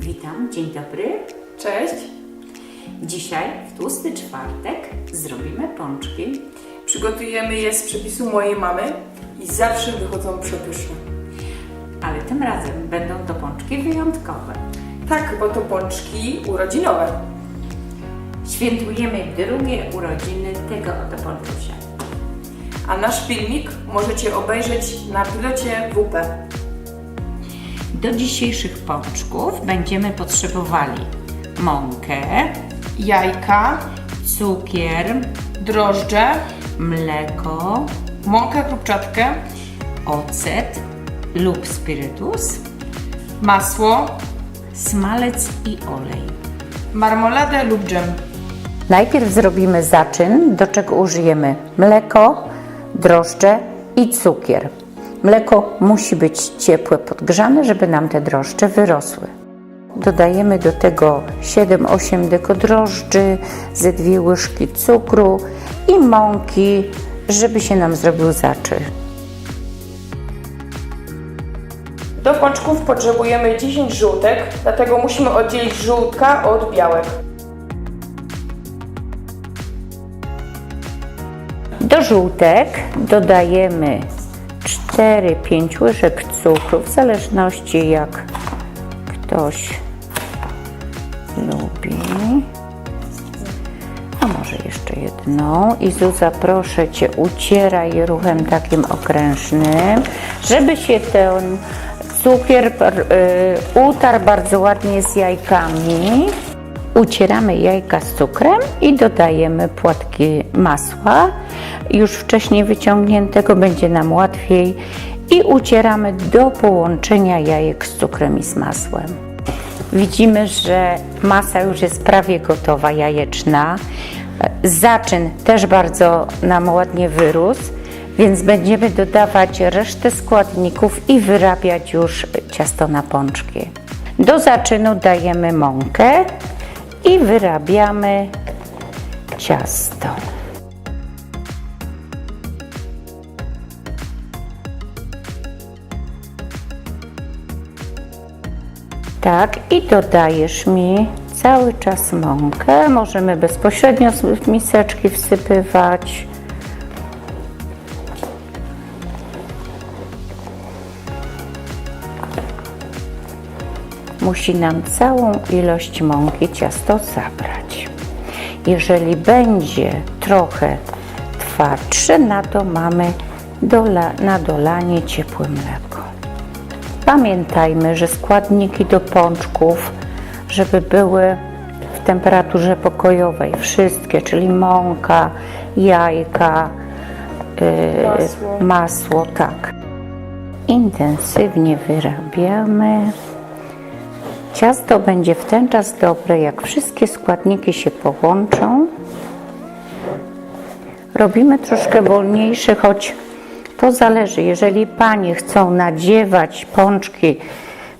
Witam, dzień dobry. Cześć. Dzisiaj w tłusty czwartek zrobimy pączki, Przygotujemy je z przepisu mojej mamy i zawsze wychodzą przepyszne. ale tym razem będą to pączki wyjątkowe. Tak, bo to pączki urodzinowe. Świętujemy drugie urodziny tego oto pączusia. A nasz filmik możecie obejrzeć na pilocie WP. Do dzisiejszych pączków będziemy potrzebowali mąkę, Jajka, cukier, drożdże, mleko, mąkę krupczatkę, ocet lub spirytus, masło, smalec i olej. marmoladę lub dżem. Najpierw zrobimy zaczyn, do czego użyjemy mleko, drożdże i cukier. Mleko musi być ciepłe, podgrzane, żeby nam te drożdże wyrosły. Dodajemy do tego 7-8 deko drożdży, ze dwie łyżki cukru i mąki, żeby się nam zrobił zaczyn. Do pączków potrzebujemy 10 żółtek, dlatego musimy oddzielić żółtka od białek. Do żółtek dodajemy 4-5 łyżek cukru, w zależności jak ktoś lubi. A może jeszcze jedną. I Zuza, Cię, ucieraj ruchem takim okrężnym, żeby się ten cukier y, utarł bardzo ładnie z jajkami. Ucieramy jajka z cukrem i dodajemy płatki masła, już wcześniej wyciągniętego, będzie nam łatwiej. I ucieramy do połączenia jajek z cukrem i z masłem. Widzimy, że masa już jest prawie gotowa, jajeczna. Zaczyn też bardzo nam ładnie wyrósł, więc będziemy dodawać resztę składników i wyrabiać już ciasto na pączki. Do zaczynu dajemy mąkę i wyrabiamy ciasto. Tak, i dodajesz mi cały czas mąkę. Możemy bezpośrednio z miseczki wsypywać. Musi nam całą ilość mąki ciasto zabrać. Jeżeli będzie trochę twardsze, na to mamy dola, na dolanie ciepłe mleko. Pamiętajmy, że składniki do pączków, żeby były w temperaturze pokojowej, wszystkie, czyli mąka, jajka, yy, Masło. masło, tak. Intensywnie wyrabiamy. Ciasto będzie w ten czas dobre, jak wszystkie składniki się połączą. Robimy troszkę wolniejsze, choć to zależy. Jeżeli panie chcą nadziewać pączki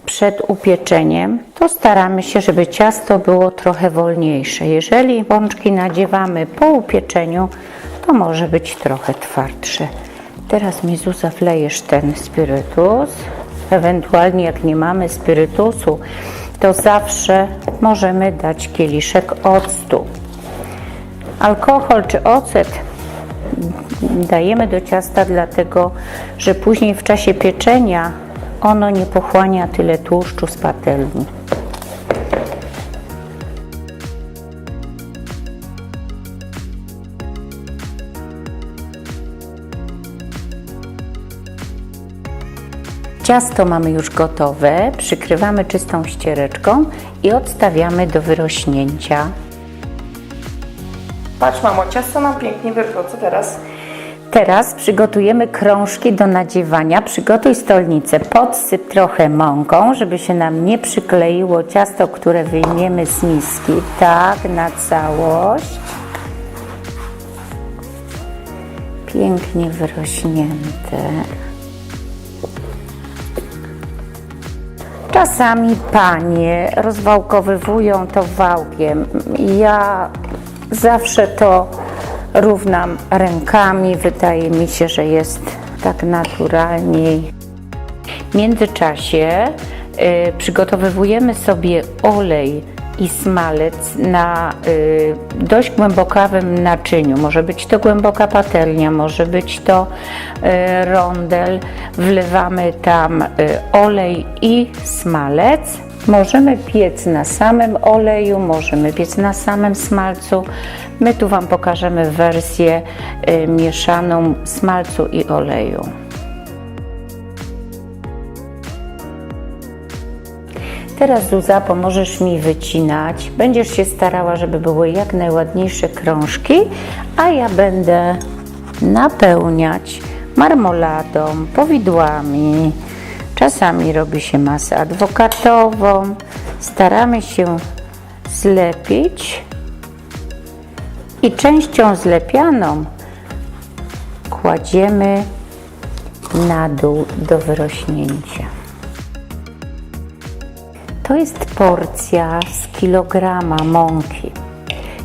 przed upieczeniem, to staramy się, żeby ciasto było trochę wolniejsze. Jeżeli pączki nadziewamy po upieczeniu, to może być trochę twardsze. Teraz mi Zuza wlejesz ten spirytus. Ewentualnie jak nie mamy spirytusu, to zawsze możemy dać kieliszek octu. Alkohol czy ocet dajemy do ciasta dlatego, że później w czasie pieczenia ono nie pochłania tyle tłuszczu z patelni. Ciasto mamy już gotowe, przykrywamy czystą ściereczką i odstawiamy do wyrośnięcia. Patrz mamo, ciasto nam pięknie wyrosło. Co teraz? Teraz przygotujemy krążki do nadziewania. Przygotuj stolnicę, podsyp trochę mąką, żeby się nam nie przykleiło ciasto, które wyjmiemy z miski. Tak, na całość. Pięknie wyrośnięte. Czasami panie rozwałkowywują to wałkiem. Ja zawsze to równam rękami. Wydaje mi się, że jest tak naturalniej. W międzyczasie y, przygotowywujemy sobie olej i smalec na y, dość głębokawym naczyniu. Może być to głęboka patelnia, może być to y, rondel. Wlewamy tam y, olej i smalec. Możemy piec na samym oleju, możemy piec na samym smalcu. My tu Wam pokażemy wersję y, mieszaną smalcu i oleju. Teraz Zuza, pomożesz mi wycinać. Będziesz się starała, żeby były jak najładniejsze krążki, a ja będę napełniać marmoladą, powidłami. Czasami robi się masę adwokatową. Staramy się zlepić i częścią zlepianą kładziemy na dół do wyrośnięcia. To jest porcja z kilograma mąki.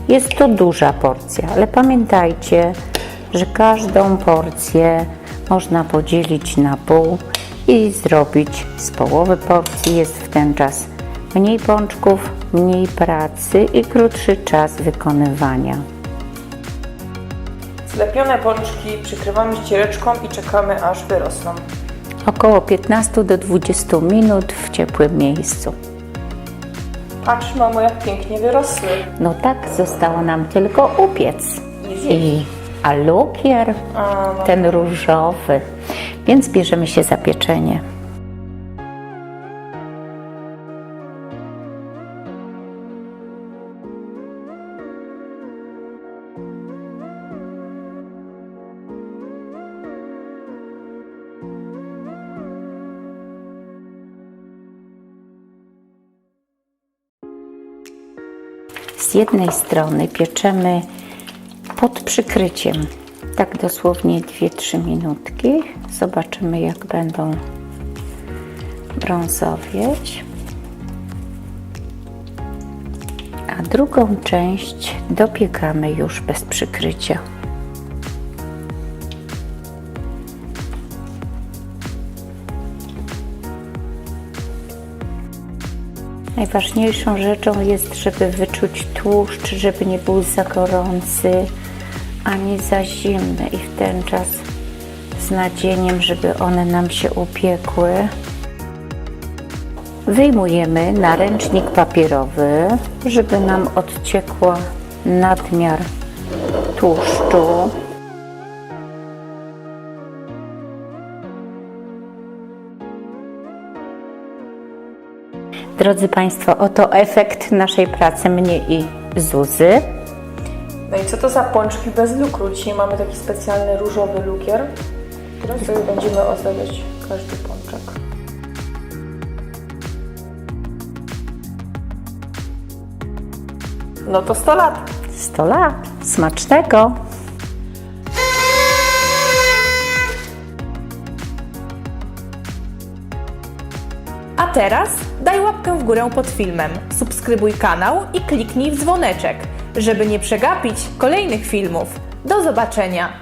Jest to duża porcja, ale pamiętajcie, że każdą porcję można podzielić na pół i zrobić z połowy porcji. Jest w ten czas mniej pączków, mniej pracy i krótszy czas wykonywania. Zlepione pączki przykrywamy ściereczką i czekamy aż wyrosną. Około 15 do 20 minut w ciepłym miejscu. Patrz mamo jak pięknie wyrosły. No tak, zostało nam tylko upiec. I a lukier, A, no. ten różowy. Więc bierzemy się za pieczenie. Z jednej strony pieczemy pod przykryciem, tak dosłownie 2-3 minutki. Zobaczymy, jak będą brązowieć. A drugą część dopiekamy już bez przykrycia. Najważniejszą rzeczą jest, żeby wyczuć tłuszcz, żeby nie był za gorący ani za zimny i w ten czas z nadzieniem, żeby one nam się upiekły. Wyjmujemy na ręcznik papierowy, żeby nam odciekło nadmiar tłuszczu. Drodzy Państwo, oto efekt naszej pracy mnie i Zuzy. No i co to za pączki bez lukru? Dzisiaj mamy taki specjalny różowy lukier, którym sobie będziemy ozdabiać każdy pączek. No to 100 lat. 100 lat. Smacznego! Teraz daj łapkę w górę pod filmem, subskrybuj kanał i kliknij w dzwoneczek, żeby nie przegapić kolejnych filmów. Do zobaczenia!